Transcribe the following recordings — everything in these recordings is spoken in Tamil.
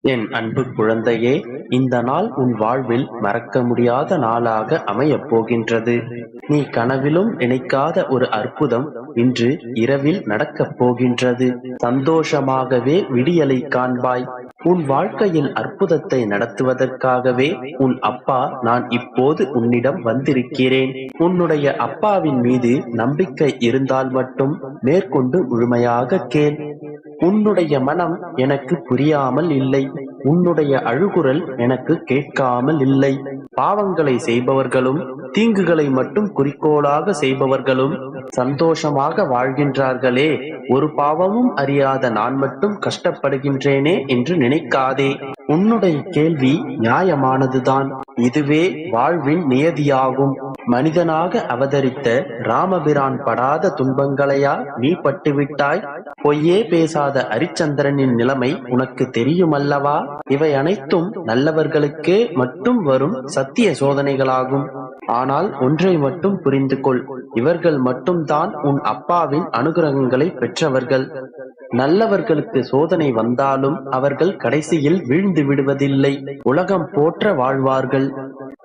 என் அன்பு குழந்தையே இந்த நாள் உன் வாழ்வில் மறக்க முடியாத நாளாக அமையப் போகின்றது. நீ கனவிலும் நினைக்காத ஒரு அற்புதம் இன்று இரவில் நடக்கப் போகின்றது. சந்தோஷமாகவே விடியலை காண்பாய். உன் வாழ்க்கையில் அற்புதத்தை நடத்துவதற்காகவே உன் அப்பா நான் இப்போது உன்னிடம் வந்திருக்கிறேன். உன்னுடைய அப்பாவின் மீது நம்பிக்கை இருந்தால் மட்டும் மேற்கொண்டு முழுமையாக கேள். உன்னுடைய மனம் எனக்கு புரியாமல் இல்லை. உன்னுடைய அழுகுரல் எனக்கு கேட்காமல் இல்லை. பாவங்களை செய்பவர்களும் தீங்குகளை மட்டும் குறிக்கோளாக செய்பவர்களும் சந்தோஷமாக வாழ்கின்றார்களே. ஒரு பாவமும் அறியாத நான் மட்டும் கஷ்டப்படுகின்றேனே என்று நினைக்காதே. உன்னுடைய கேள்வி நியாயமானதுதான். இதுவே வாழ்வின் நியதியாகும். மனிதனாக அவதரித்த ராமபிரான் படாத துன்பங்களையா நீ பட்டுவிட்டாய்? பொய்யே பேசாத அரிச்சந்திரனின் நிலைமை உனக்கு தெரியுமல்லவா? இவை அனைத்தும் நல்லவர்களுக்கே மட்டும் வரும் சத்திய சோதனைகளாகும். ஆனால் ஒன்றை மட்டும் புரிந்து கொள் இவர்கள் மட்டும்தான் உன் அப்பாவின் அனுகிரகங்களை பெற்றவர்கள். நல்லவர்களுக்கு சோதனை வந்தாலும் அவர்கள் கடைசியில் வீழ்ந்து விடுவதில்லை. உலகம் போற்ற வாழ்வார்கள்.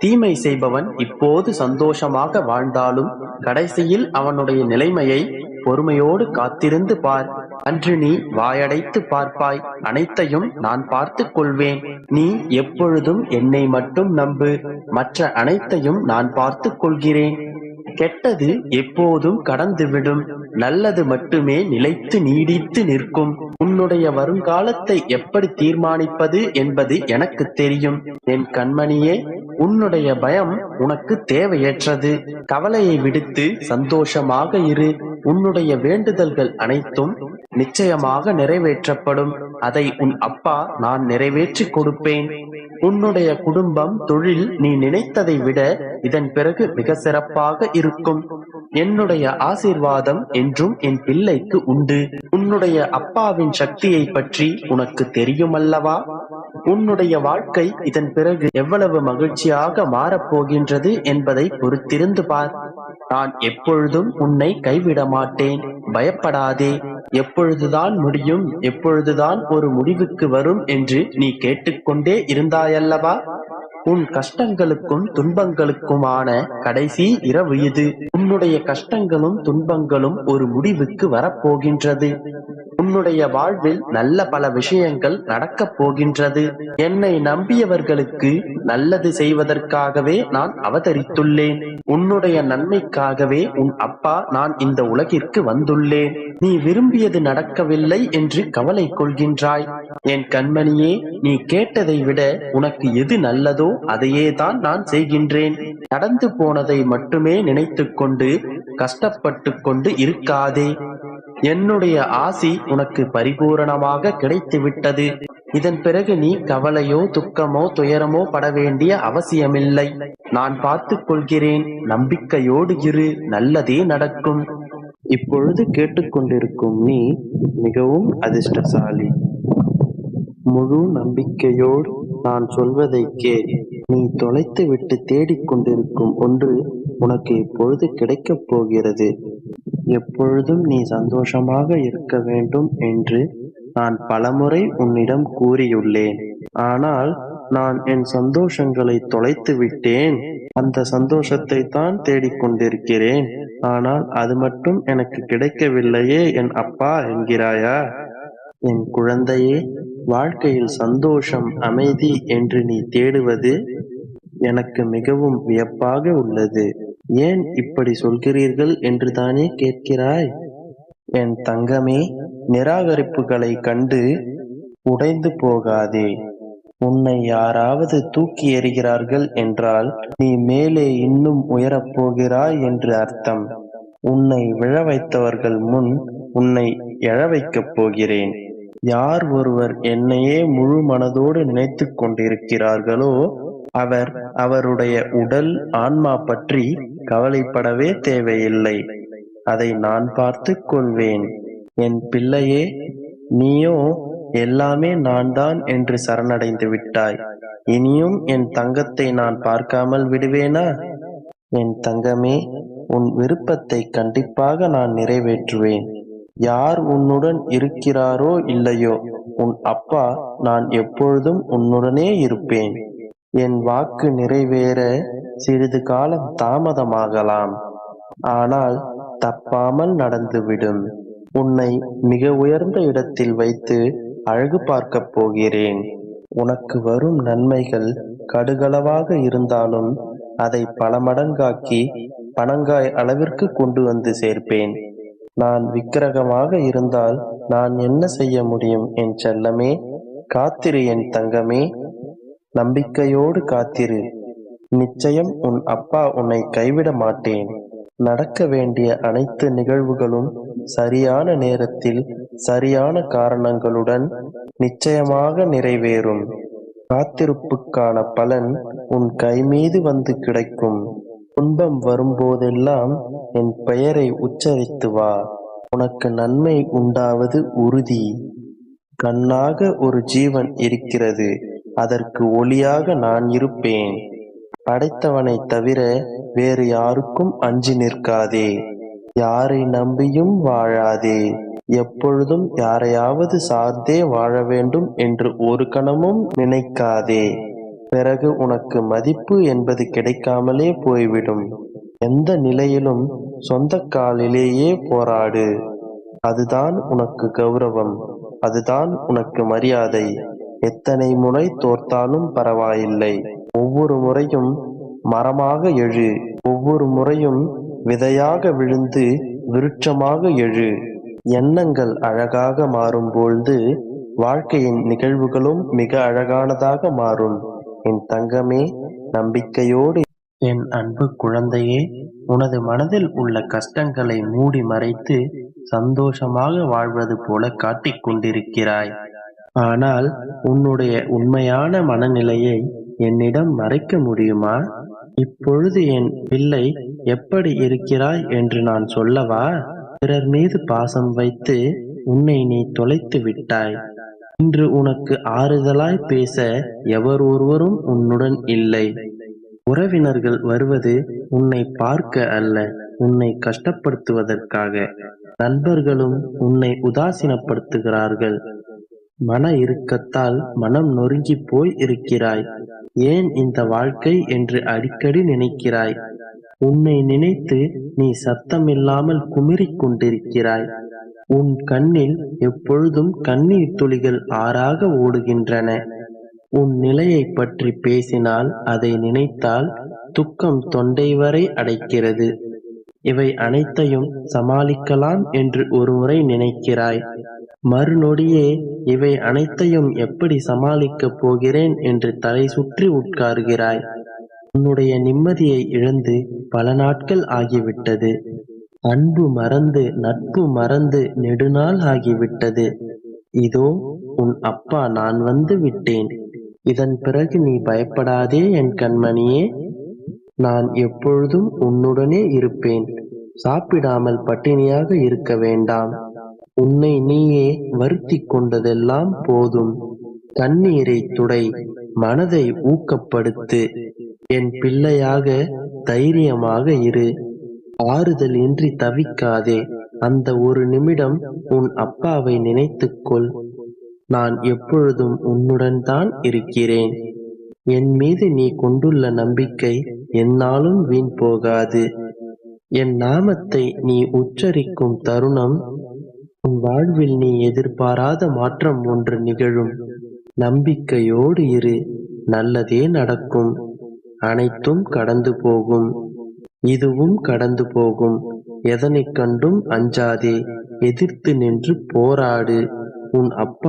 தீமை செய்பவன் இப்போது சந்தோஷமாக வாழ்ந்தாலும் கடைசியில் அவனுடைய நிலைமையை பொறுமையோடு காத்திருந்து பார். அன்று நீ வாயடைத்து பார்ப்பாய். அனைத்தையும் நான் பார்த்து கொள்வேன். நீ எப்பொழுதும் என்னை மட்டும் நம்பு. மற்ற அனைத்தையும் நான் பார்த்து கொள்கிறேன். கெட்டது எப்போதும் கடந்துவிடும். நல்லது மட்டுமே நிலைத்து நீடித்து நிற்கும். உன்னுடைய வருங்காலத்தை எப்படி தீர்மானிப்பது என்பது எனக்கு தெரியும். என் கண்மணியே உன்னுடைய பயம் உனக்கு தேவையற்றது. கவலையை விடுத்து சந்தோஷமாக இரு. உன்னுடைய வேண்டுதல்கள் அனைத்தும் நிச்சயமாக நிறைவேற்றப்படும். அதை உன் அப்பா நான் நிறைவேற்றி கொடுப்பேன். உன்னுடைய குடும்பம் தொழில் நீ நினைத்ததை விட இதன் பிறகு மிக சிறப்பாக இருக்கும். என்னுடைய ஆசீர்வாதம் என்றும் என் பிள்ளைக்கு உண்டு. உன்னுடைய அப்பாவின் சக்தியை பற்றி உனக்கு தெரியுமல்லவா? உன்னுடைய வாழ்க்கை இதன் பிறகு எவ்வளவு மகிழ்ச்சியாக மாறப்போகின்றது என்பதை பொறுத்திருந்து பார். நான் எப்பொழுதும் உன்னை கைவிட மாட்டேன் பயப்படாதே. எப்பொழுதுதான் முடியும் எப்பொழுதுதான் ஒரு முடிவுக்கு வரும் என்று நீ கேட்டுக்கொண்டே இருந்தாயல்லவா? உன் கஷ்டங்களுக்கும் துன்பங்களுக்குமான கடைசி இரவு இது. உன்னுடைய கஷ்டங்களும் துன்பங்களும் ஒரு முடிவுக்கு வரப்போகின்றது. உன்னுடைய வாழ்வில் நல்ல பல விஷயங்கள் நடக்கப் போகின்றது. என்னை நம்பியவர்களுக்கு நல்லது செய்வதற்காகவே நான் அவதரித்துள்ளேன். உன்னுடைய நன்மைக்காகவே உன் அப்பா நான் இந்த உலகிற்கு வந்துள்ளேன். நீ விரும்பியது நடக்கவில்லை என்று கவலை கொள்கின்றாய். என் கண்மணியே நீ கேட்டதை விட உனக்கு எது நல்லதோ அதையே தான் நான் செய்கின்றேன். நடந்து போனதை மட்டுமே நினைத்துக்கொண்டு கஷ்டப்பட்டு கொண்டு இருக்காதே. என்னுடைய ஆசி உனக்கு பரிபூரணமாக கிடைத்து விட்டது இதன் பிறகு நீ கவலையோ துக்கமோ துயரமோ பட வேண்டிய அவசியமில்லை. நான் பார்த்துக் கொள்கிறேன். நம்பிக்கையோடு இரு. நல்லதே நடக்கும். இப்பொழுது கேட்டுக்கொண்டிருக்கும் நீ மிகவும் அதிர்ஷ்டசாலி. முழு நம்பிக்கையோடு நான் சொல்வதை கேள். நீ தொலைத்து விட்டு தேடிக்கொண்டிருக்கும் ஒன்று உனக்கு இப்பொழுது கிடைக்கப் போகிறது. எப்பொழுதும் நீ சந்தோஷமாக இருக்க வேண்டும் என்று நான் பலமுறை உன்னிடம் கூறியுள்ளேன். ஆனால் நான் என் சந்தோஷங்களை தொலைத்து விட்டேன். அந்த சந்தோஷத்தை தான் தேடிக்கொண்டிருக்கிறேன் ஆனால் அது மட்டும் எனக்கு கிடைக்கவில்லையே என் அப்பா என்கிறாயா? என் குழந்தையே வாழ்க்கையில் சந்தோஷம் அமைதி என்று நீ தேடுவது எனக்கு மிகவும் வியப்பாக உள்ளது. ஏன் இப்படி சொல்கிறீர்கள் என்று தானே கேட்கிறாய்? என் தங்கமே நிராகரிப்புகளை கண்டு உடைந்து போகாதே. உன்னை யாராவது தூக்கி எறிகிறார்கள் என்றால் நீ மேலே இன்னும் உயரப் போகிறாய் என்று அர்த்தம். உன்னை விழ வைத்தவர்கள் முன் உன்னை எழ வைக்கப் போகிறேன். யார் ஒருவர் என்னையே முழு மனதோடு நினைத்து கொண்டிருக்கிறார்களோ அவர் அவருடைய உடல் ஆன்மா பற்றி கவலைப்படவே தேவையில்லை. அதை நான் பார்த்துக் கொள்வேன். என் பிள்ளையே நீயோ எல்லாமே நான் தான் என்று சரணடைந்து விட்டாய். இனியும் என் தங்கத்தை நான் பார்க்காமல் விடுவேனா? என் தங்கமே உன் விருப்பத்தை கண்டிப்பாக நான் நிறைவேற்றுவேன். யார் உன்னுடன் இருக்கிறாரோ இல்லையோ உன் அப்பா நான் எப்பொழுதும் உன்னுடனே இருப்பேன். என் வாக்கு நிறைவேற சிறிது காலம் தாமதமாகலாம். ஆனால் தப்பாமல் நடந்துவிடும். உன்னை மிக உயர்ந்த இடத்தில் வைத்து அழகு பார்க்கப் போகிறேன். உனக்கு வரும் நன்மைகள் கடுகளவாக இருந்தாலும் அதை பல மடங்காக்கி பனங்காய் அளவிற்கு கொண்டு வந்து சேர்ப்பேன். நான் விக்கிரகமாக இருந்தால் நான் என்ன செய்ய முடியும் என் செல்லமே? காத்திரு என் தங்கமே. நம்பிக்கையோடு காத்திரு. நிச்சயம் உன் அப்பா உன்னை கைவிட மாட்டேன். நடக்க வேண்டிய அனைத்து நிகழ்வுகளும் சரியான நேரத்தில் சரியான காரணங்களுடன் நிச்சயமாக நிறைவேறும். காத்திருப்புக்கான பலன் உன் கைமீது வந்து கிடைக்கும். துன்பம் வரும்போதெல்லாம் என் பெயரை உச்சரித்து வா. உனக்கு நன்மை உண்டாவது உறுதி. கண்ணாக ஒரு ஜீவன் இருக்கிறது. அதற்கு ஒளியாக நான் இருப்பேன். படைத்தவனை தவிர வேறு யாருக்கும் அஞ்சி நிற்காதே. யாரை நம்பியும் வாழாதே. எப்பொழுதும் யாரையாவது சார்ந்தே வாழ வேண்டும் என்று ஒரு கணமும் நினைக்காதே. பிறகு உனக்கு மதிப்பு என்பது கிடைக்காமலே போய்விடும். எந்த நிலையிலும் சொந்த காலிலேயே போராடு. அதுதான் உனக்கு கௌரவம். அதுதான் உனக்கு மரியாதை. எத்தனை முறை தோற்றாலும் பரவாயில்லை. ஒவ்வொரு முறையும் மரமாக எழு. ஒவ்வொரு முறையும் விதையாக விழுந்து விருட்சமாக எழு. எண்ணங்கள் அழகாக மாறும்பொழுது வாழ்க்கையின் நிகழ்வுகளும் மிக அழகானதாக மாறும். என் தங்கமே நம்பிக்கையோடு என் அன்பு குழந்தையே உனது மனதில் உள்ள கஷ்டங்களை மூடி மறைத்து சந்தோஷமாக வாழ்வது போல காட்டிக் கொண்டிருக்கிறாய். ஆனால் உன்னுடைய உண்மையான மனநிலையை என்னிடம் மறைக்க முடியுமா? இப்பொழுது என் பிள்ளை எப்படி இருக்கிறாய் என்று நான் சொல்லவா? பிறர் மீது பாசம் வைத்து உன்னை நீ தொலைத்து விட்டாய். இன்று உனக்கு ஆறுதலாய் பேச எவர் ஒருவரும் உன்னுடன் இல்லை. உறவினர்கள் வருவது உன்னை பார்க்க அல்ல உன்னை கஷ்டப்படுத்துவதற்காக. நண்பர்களும் உன்னை உதாசீனப்படுத்துகிறார்கள். மன இறுக்கத்தால் மனம் நொறுங்கி போய் இருக்கிறாய். ஏன் இந்த வாழ்க்கை என்று அடிக்கடி நினைக்கிறாய். உன்னை நினைத்து நீ சத்தமில்லாமல் குமிறிக் கொண்டிருக்கிறாய். உன் கண்ணில் எப்பொழுதும் கண்ணீர் துளிகள் ஆறாக ஓடுகின்றன. உன் நிலையைப் பற்றி பேசினால் அதை நினைத்தால் துக்கம் தொண்டை வரை அடைக்கிறது. இவை அனைத்தையும் சமாளிக்கலாம் என்று ஒருமுறை நினைக்கிறாய். மறுநொடியே இவை அனைத்தையும் எப்படி சமாளிக்கப் போகிறேன் என்று தலை சுற்றி உட்கார்கிறாய். உன்னுடைய நிம்மதியை இழந்து பல நாட்கள் ஆகிவிட்டது. அன்பு மறந்து நட்பு மறந்து நெடுநாள் ஆகிவிட்டது. இதோ உன் அப்பா நான் வந்து விட்டேன். இதன் பிறகு நீ பயப்படாதே என் கண்மணியே. நான் எப்பொழுதும் உன்னுடனே இருப்பேன். சாப்பிடாமல் பட்டினியாக இருக்க வேண்டாம். உன்னை நீயே வருத்தி கொண்டதெல்லாம் போதும். கண்ணீரை துடை மனதை ஊக்கப்படுத்து. என் பிள்ளையாக தைரியமாக இரு. ஆறுதல் இன்றி தவிக்காதே. அந்த ஒரு நிமிடம் உன் அப்பாவை நினைத்துக்கொள். நான் எப்பொழுதும் உன்னுடன் தான் இருக்கிறேன். என் மீது நீ கொண்டுள்ள நம்பிக்கை என்னாலும் வீண் போகாது. என் நாமத்தை நீ உச்சரிக்கும் தருணம் உன் வாழ்வில் நீ எதிர்பாராத மாற்றம் ஒன்று நிகழும். நம்பிக்கையோடு இரு நல்லதே நடக்கும். அனைத்தும் கடந்து போகும். இதுவும் கடந்து போகும். எதனைக் கண்டும் அஞ்சாதே எதிர்த்து நின்று போராடு. உன் அப்பா